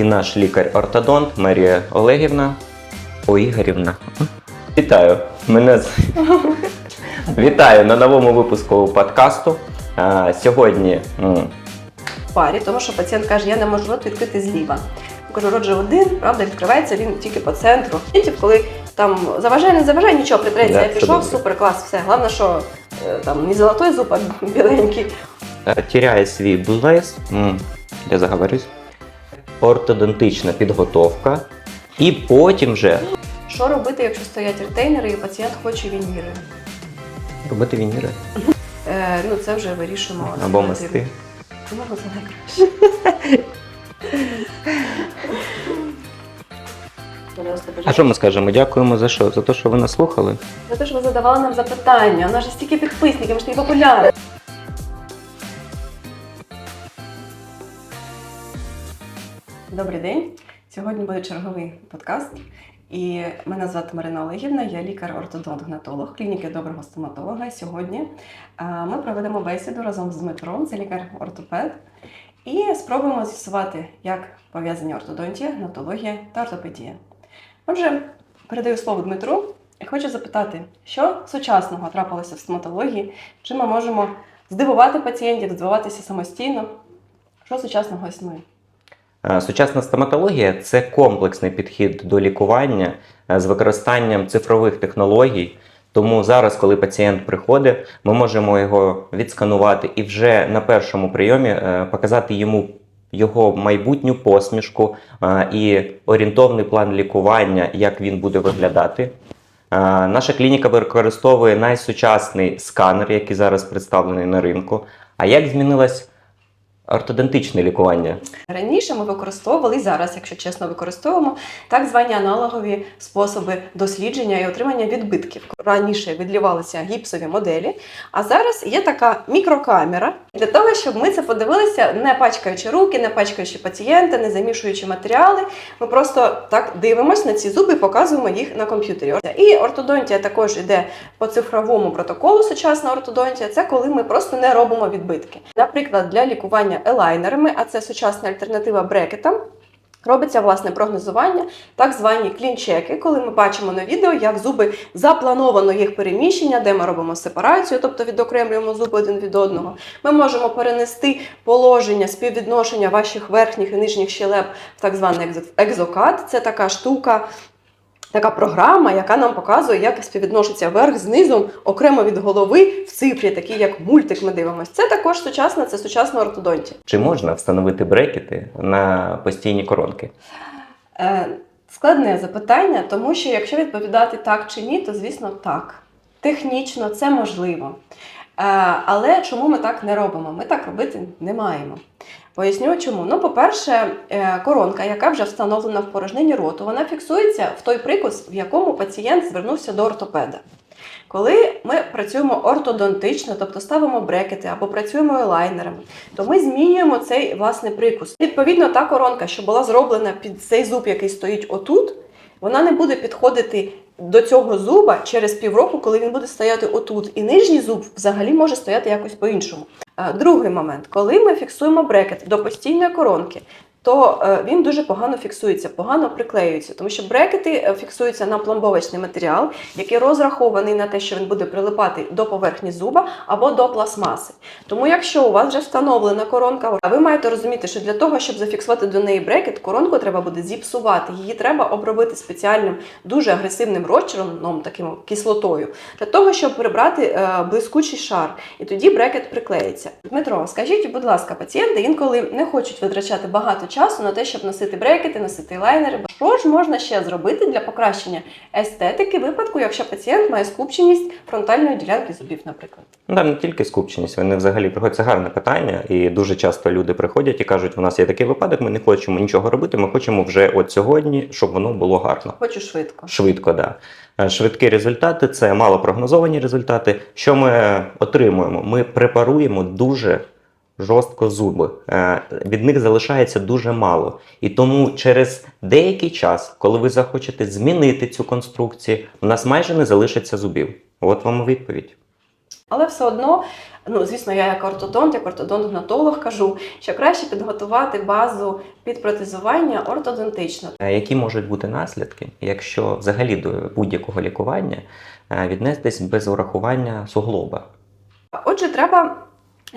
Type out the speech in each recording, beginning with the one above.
і наш лікар-ортодонт Марія Олегівна. О, Ігорівна. Вітаю! Мене Вітаю на новому випуску подкасту. А, Сьогодні м, в парі, тому що пацієнт каже, я не можу рот відкрити зліва. Я кажу, рот же один, правда, відкривається він тільки по центру. Пацієнтів, коли там заважає, не заважає, нічого притреться, Да, я це пішов, добре. супер, клас, все. Головне, що е, там не золотой зуб, а біленький. е, тіряє свій блеск, м, я заговорюсь, ортодонтична підготовка, і потім вже Що робити, якщо стоять ретейнери і пацієнт хоче вініри? робити вініри Е, ну це вже вирішуємо. або мости. Ну, це найкраще. А що ми скажемо? Дякуємо за що? За те, що ви нас слухали. За те, що ви задавали нам запитання. У нас же стільки підписників, ми ж такі популярні. Добрий день. Сьогодні буде черговий подкаст. І мене звати Марина Олегівна, я лікар-ортодонт-гнатолог клініки доброго стоматолога. Сьогодні ми проведемо бесіду разом з Дмитром, це лікар-ортопед, і спробуємо з'ясувати, як пов'язані ортодонтія, гнатологія та ортопедія. Отже, передаю слово Дмитру і хочу запитати, що сучасного трапилося в стоматології, чим ми можемо здивувати пацієнтів, здивуватися самостійно, що сучасного існує. Е, Сучасна стоматологія це комплексний підхід до лікування е, з використанням цифрових технологій. Тому зараз, коли пацієнт приходить, ми можемо його відсканувати і вже на першому прийомі е, показати йому його майбутню посмішку і орієнтовний план лікування, як він буде виглядати. Наша клініка використовує найсучасний сканер, який зараз представлений на ринку. А як змінилось ортодонтичне лікування? Раніше ми використовували і зараз, якщо чесно, використовуємо так звані аналогові способи дослідження і отримання відбитків. Раніше відлівалися гіпсові моделі, а зараз є така мікрокамера для того, щоб ми це подивилися, не пачкаючи руки, не пачкаючи пацієнта, не замішуючи матеріали. Ми просто так дивимося на ці зуби показуємо їх на комп'ютері. І ортодонтія також йде по цифровому протоколу. Сучасна ортодонтія це коли ми просто не робимо відбитки. Наприклад, для лікування елайнерами, а це сучасна альтернатива брекетам. Робиться власне прогнозування, так звані клінчеки, коли ми бачимо на відео, як зуби заплановано їх переміщення, де ми робимо сепарацію, тобто відокремлюємо зуби один від одного. Ми можемо перенести положення співвідношення ваших верхніх і нижніх щелеп в так званий екзокат. Це така штука. Така програма, яка нам показує, як співвідноситься верх з низом окремо від голови в цифрі, такі як мультик. Ми дивимося. Це також сучасна, це сучасна ортодонтія. Чи можна встановити брекети на постійні коронки? Е, складне запитання, тому що якщо відповідати так чи ні, то звісно так. Технічно це можливо. Е, але чому ми так не робимо? Ми так робити не маємо. Поясню чому. Ну, по-перше, е, коронка, яка вже встановлена в порожнині роту, вона фіксується в той прикус, в якому пацієнт звернувся до ортопеда. Коли ми працюємо ортодонтично, тобто ставимо брекети або працюємо елайнерами, то ми змінюємо цей власне прикус. Відповідно, та коронка, що була зроблена під цей зуб, який стоїть отут, вона не буде підходити до цього зуба через півроку, коли він буде стояти отут. І нижній зуб взагалі може стояти якось по-іншому. Другий момент, коли ми фіксуємо брекет до постійної коронки, то е, він дуже погано фіксується, погано приклеюється, тому що брекети е, фіксуються на пломбовочний матеріал, який розрахований на те, що він буде прилипати до поверхні зуба або до пластмаси. Тому, якщо у вас вже встановлена коронка, ви маєте розуміти, що для того, щоб зафіксувати до неї брекет, коронку треба буде зіпсувати. Її треба обробити спеціальним дуже агресивним розчином, таким кислотою, для того, щоб прибрати е, блискучий шар. І тоді брекет приклеїться. Дмитро, скажіть, будь ласка, пацієнти інколи не хочуть витрачати багато часу на те, щоб носити брекети, носити лайнери. Що ж можна ще зробити для покращення естетики випадку, якщо пацієнт має скупченість фронтальної ділянки зубів, наприклад? Ну, там не тільки скупченість, вони взагалі приходять. Це гарне питання, і дуже часто люди приходять і кажуть, у нас є такий випадок, ми не хочемо нічого робити, ми хочемо вже от сьогодні, щоб воно було гарно. Хочу швидко. Швидко, да. Е, Швидкі результати це малопрогнозовані результати. Що ми отримуємо? Ми препаруємо дуже жорстко зуби. Е, Від них залишається дуже мало. І тому через деякий час, коли ви захочете змінити цю конструкцію, у нас майже не залишиться зубів. От вам відповідь. Але все одно Ну, звісно, я як ортодонт, як ортодонт-гнатолог кажу, що краще підготувати базу під протезування ортодонтично. Е, Які можуть бути наслідки, якщо взагалі до будь-якого лікування е, віднестись без урахування суглоба? Отже, треба.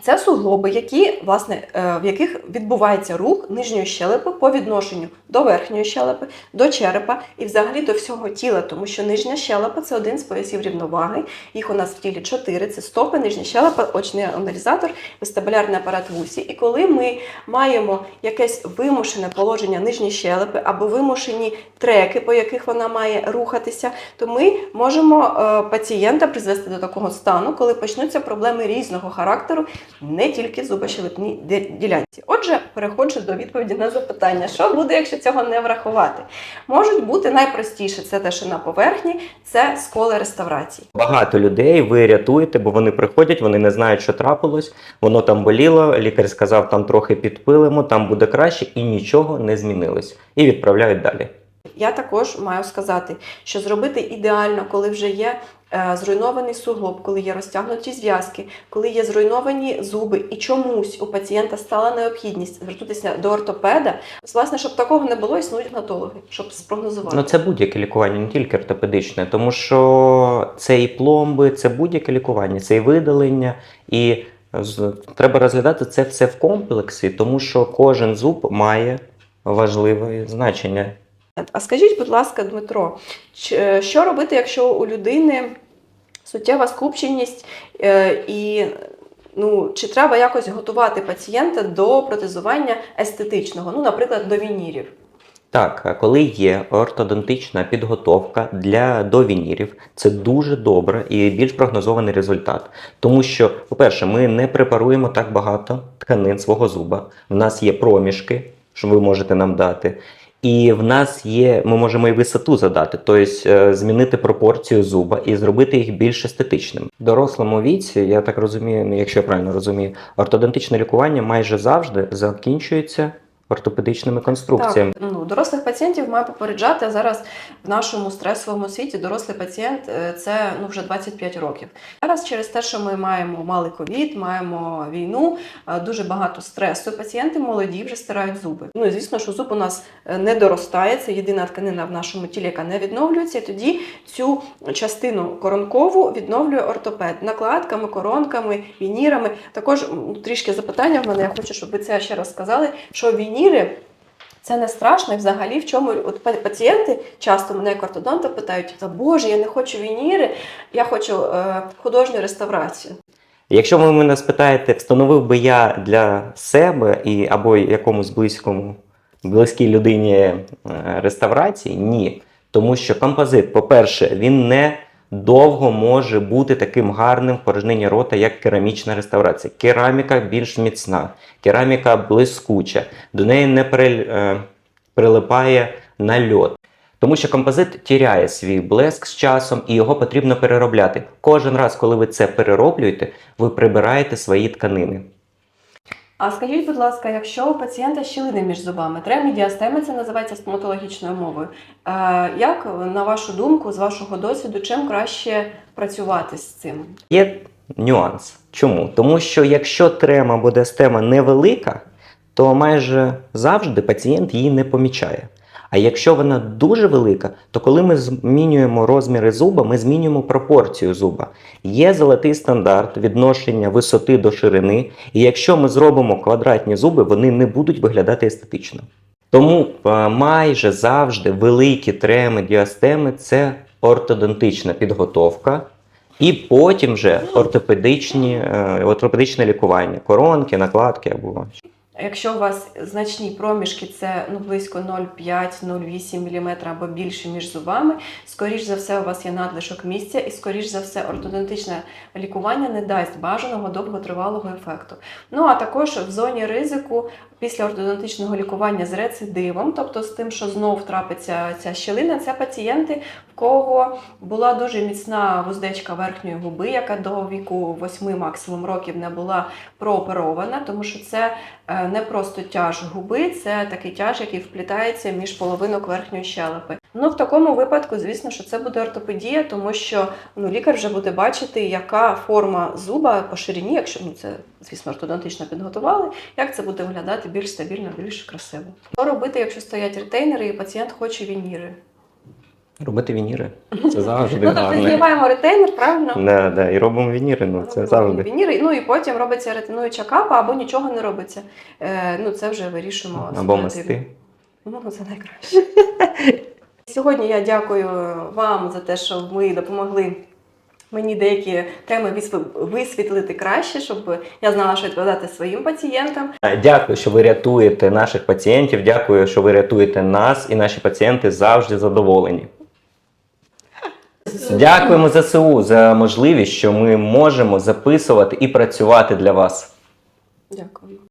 Це суглоби, які, власне, е, в яких відбувається рух нижньої щелепи по відношенню до верхньої щелепи, до черепа і взагалі до всього тіла, тому що нижня щелепа це один з поясів рівноваги. Їх у нас в тілі чотири: це стопи, нижня щелепа, очний аналізатор, вестибулярний апарат в усі. І коли ми маємо якесь вимушене положення нижньої щелепи або вимушені треки, по яких вона має рухатися, то ми можемо е, пацієнта призвести до такого стану, коли почнуться проблеми різного характеру, не тільки в зубощелепній ді- ділянці. Отже, переходжу до відповіді на запитання, що буде, якщо цього не врахувати. Можуть бути найпростіше, це те, що на поверхні, це сколи реставрації. Багато людей ви рятуєте, бо вони приходять, вони не знають, що трапилось, воно там боліло. Лікар сказав, там трохи підпилимо, там буде краще, і нічого не змінилось. І відправляють далі. Я також маю сказати, що зробити ідеально, коли вже є е, зруйнований суглоб, коли є розтягнуті зв'язки, коли є зруйновані зуби, і чомусь у пацієнта стала необхідність звернутися до ортопеда. Власне, щоб такого не було, існують гнатологи, щоб спрогнозувати. Ну це будь-яке лікування, не тільки ортопедичне, тому що це і пломби, це будь-яке лікування, це і видалення, і з- треба розглядати це все в комплексі, тому що кожен зуб має важливе значення. А скажіть, будь ласка, Дмитро, е, що робити, якщо у людини суттєва скупченість е, і ну, чи треба якось готувати пацієнта до протезування естетичного, ну, наприклад, до вінірів? Так, коли є ортодонтична підготовка для довінірів, це дуже добре і більш прогнозований результат. Тому що, по-перше, ми не препаруємо так багато тканин свого зуба. В нас є проміжки, що ви можете нам дати. І в нас є, ми можемо і висоту задати, тобто е, змінити пропорцію зуба і зробити їх більш естетичним. Дорослому віці, я так розумію, ну, якщо я правильно розумію, ортодонтичне лікування майже завжди закінчується ортопедичними конструкціями. Так, ну, дорослих пацієнтів маю попереджати. Зараз в нашому стресовому світі дорослий пацієнт е, це ну, вже 25 років. Зараз через те, що ми маємо мали ковід, маємо війну, е, дуже багато стресу. Пацієнти молоді вже стирають зуби. Ну і звісно, що зуб у нас е, не доростає. Це єдина тканина в нашому тілі, яка не відновлюється. І тоді цю частину коронкову відновлює ортопед накладками, коронками, вінірами. Також трішки запитання в мене. Я хочу, щоб ви це ще раз сказали, що вініри. Це не страшно і взагалі в чому от пацієнти часто мене як ортодонта питають: та Боже, я не хочу вініри, я хочу е, художню реставрацію. Якщо ви мене спитаєте, встановив би я для себе і або якомусь близькому близькій людині е, реставрації, ні. Тому що композит, по-перше, він не довго може бути таким гарним в порожнині рота, як керамічна реставрація. Кераміка більш міцна, кераміка блискуча, до неї не е, прилипає нальот. Тому що композит тіряє свій блеск з часом і його потрібно переробляти. Кожен раз, коли ви це перероблюєте, ви прибираєте свої тканини. А скажіть, будь ласка, якщо у пацієнта щілини між зубами, тремідіастеми, це називається стоматологічною мовою. Е, як, на вашу думку, з вашого досвіду, чим краще працювати з цим? Є нюанс. Чому? Тому що якщо трема або діастема невелика, то майже завжди пацієнт її не помічає. А якщо вона дуже велика, то коли ми змінюємо розміри зуба, ми змінюємо пропорцію зуба. Є золотий стандарт відношення висоти до ширини, і якщо ми зробимо квадратні зуби, вони не будуть виглядати естетично. Тому е, майже завжди великі треми, діастеми це ортодонтична підготовка, і потім вже ортопедичні, е, ортопедичне лікування, коронки, накладки або Якщо у вас значні проміжки, це ну, близько 0,5-0,8 мм або більше між зубами, скоріш за все, у вас є надлишок місця, і скоріш за все, ортодонтичне лікування не дасть бажаного довготривалого ефекту. Ну а також в зоні ризику після ортодонтичного лікування з рецидивом, тобто з тим, що знов трапиться ця щілина, це пацієнти, в кого була дуже міцна вуздечка верхньої губи, яка до віку 8 максимум років не була прооперована, тому що це е, не просто тяж губи, це такий тяж, який вплітається між половинок верхньої щелепи. Ну, в такому випадку, звісно, що це буде ортопедія, тому що ну, лікар вже буде бачити, яка форма зуба по ширині, якщо ну, це, звісно, ортодонтично підготували, як це буде виглядати більш стабільно, більш красиво. Що робити, якщо стоять ретейнери і пацієнт хоче вініри? Робити вініри. Це завжди Ну, тобто знімаємо ретейнер, правильно? Да, да, і робимо вініри, ну це Робимо завжди. Вініри, ну і потім робиться ретинуюча капа або нічого не робиться. Е, ну, це вже вирішимо. Або мости. Ну, це найкраще. Сьогодні я дякую вам за те, що ви допомогли мені деякі теми висві- висвітлити краще, щоб я знала, що відповідати своїм пацієнтам. Е, Дякую, що ви рятуєте наших пацієнтів. Дякую, що ви рятуєте нас, і наші пацієнти завжди задоволені. Дякуємо ЗСУ за можливість, що ми можемо записувати і працювати для вас. Дякую.